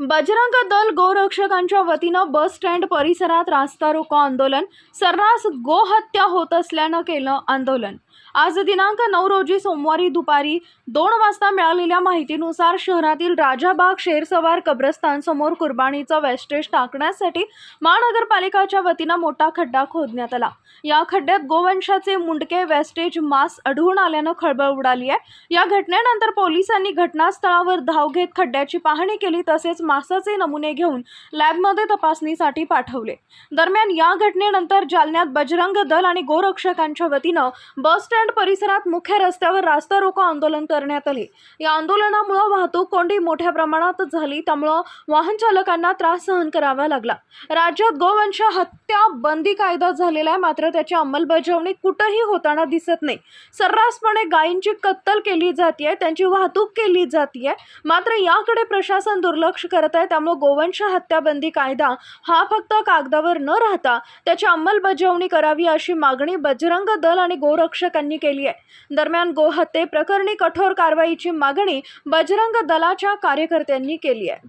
बजरंग दल गोरक्षकांच्या वतीनं bus stand परिसरात रास्ता रोको आंदोलन सर्रास गोहत्या होत असल्यानं केलं आंदोलन. आज दिनांक नऊ रोजी सोमवारी दुपारी दोन वाजता मिळालेल्या माहितीनुसार शहरातील राजाबाग शेरसवार कब्रस्तान समोर कुर्बानीचा वेस्टेज टाकण्यासाठी महानगरपालिकाच्या वतीनं मोठा खड्डा खोदण्यात आला. या खड्ड्यात गोवंशाचे मुंडके वेस्टेज मास आढळून आल्यानं खळबळ उडाली आहे. या घटनेनंतर पोलिसांनी घटनास्थळावर धाव घेत खड्ड्याची पाहणी केली तसेच मासाचे नमुने घेऊन लॅबमध्ये तपासणीसाठी पाठवले. दरम्यान या घटनेनंतर जालन्यात बजरंग दल आणि गोरक्षकांच्या वतीनं बस स्टँड परिसरात मुख्य रस्त्यावर रास्ता रोको आंदोलन करण्यात आले. या आंदोलनामुळे वाहतूक कोंडी मोठ्या प्रमाणात झाली त्यामुळं वाहन चालकांना त्रास सहन करावा लागला. राज्यात गोवंश हत्या बंदी कायदा झालेला आहे मात्र त्याची अंमलबजावणी कुठंही होताना दिसत नाही. सर्रासपणे गायींची कत्तल केली जाते त्यांची वाहतूक केली जाते मात्र याकडे प्रशासन दुर्लक्ष करत आहे त्यामुळे गोवंश हत्या बंदी कायदा हा फक्त कागदावर न राहता त्याची अंमलबजावणी करावी अशी मागणी बजरंग दल आणि गोरक्षक गोरक्षकांनी केली आहे. दरम्यान गोहत्ये प्रकरणी कठोर कारवाईची मागणी बजरंग दलाच्या कार्यकर्त्यांनी केली आहे.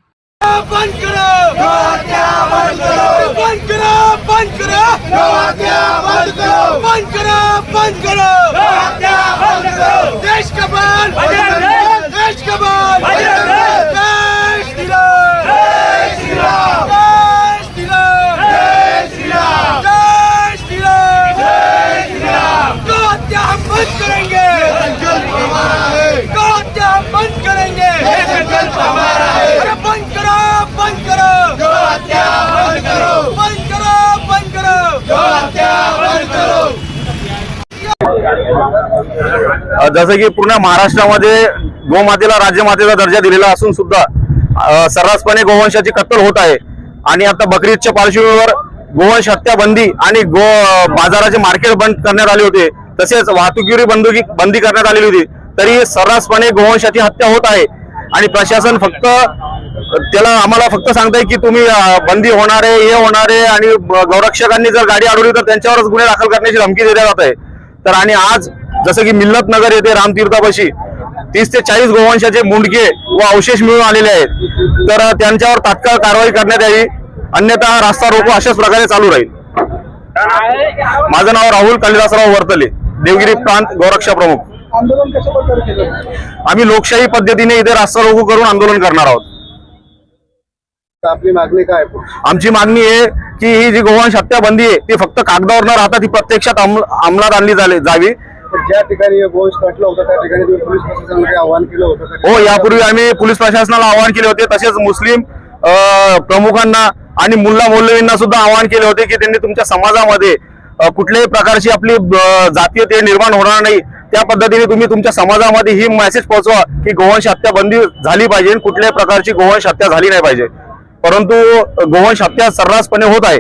बंद करो! बंद करो! बंद करो! बंद करो देश का बाल देश का बाल देश दिलाओ देश दिलाओ देश दिलाओ देश दिलाओ तो हत्या हम बंद करेंगे तो हत्या हम बंद करेंगे अरे बंद करो बंद करो बंद करो बंद करो बंद करो अ, जसं की पूर्ण महाराष्ट्रामध्ये गोमातेला राज्यमातेचा दर्जा दिलेला असून सुद्धा सर्रासपणे गोवंशाची कत्तल होत आहे. आणि आता बकरीदच्या पार्श्वभूमीवर गोवंश हत्या बंदी आणि गो बाजाराचे मार्केट बंद करण्यात आले होते. तसेच वाहतुकीवर बंदुकी बंदी करण्यात आलेली होती. तरी सर्रासपणे गोवंशाची हत्या होत आहे. आणि प्रशासन फक्त त्याला आम्हाला फक्त सांगताय की तुम्ही बंदी होणार आहे हे होणार आहे आणि गौरक्षकांनी जर गाडी अडवली तर त्यांच्यावरच गुन्हे दाखल करण्याची धमकी दिल्या जात आहे. तर आणि आज जसं की मिल्लत नगर येथे रामतीर्थापाशी तीस ते चाळीस गोवंशाचे मुंडके व अवशेष मिळून आलेले आहेत. तर त्यांच्यावर तात्काळ कारवाई करण्यात यावी. अन्यथा रास्ता रोको अशाच प्रकारे चालू राहील. माझं नाव राहुल कालिदासराव वर्तले. देवगिरी प्रांत गौरक्षा प्रमुख. आम्ही लोकशाही पद्धतीने इथे रास्ता रोको करून आंदोलन करणार आहोत. आपली मागणी काय आमची मागणी आहे की ही जी गोवंश हत्या बंदी आहे ती फक्त कागदावर न राहता ती प्रत्यक्षात अंम- अंमलात आणली जावी. ज्या ठिकाणी गोंश कटलं होतं त्या ठिकाणी तुम्ही पोलीस प्रशासनाकडे आवाहन केलं होतं? हो यापूर्वी आम्ही पोलीस प्रशासनाला आवाहन केले होते. तसेच मुस्लिम प्रमुखांना आणि मुल्ला मौलवींना सुद्धा आवाहन केले होते की त्यांनी तुमच्या समाजामध्ये कुठल्याही प्रकारची आपली जातीयते निर्माण होणार नाही. त्या पद्धतीने तुम्ही तुमच्या समाजामध्ये ही मेसेज पोहोचवा की गोवंश हत्या बंदी झाली पाहिजे कुठल्याही प्रकारची गोवंश हत्या झाली नाही पाहिजे. परंतु गोवंश हत्या सर्रासपणे होत आहे.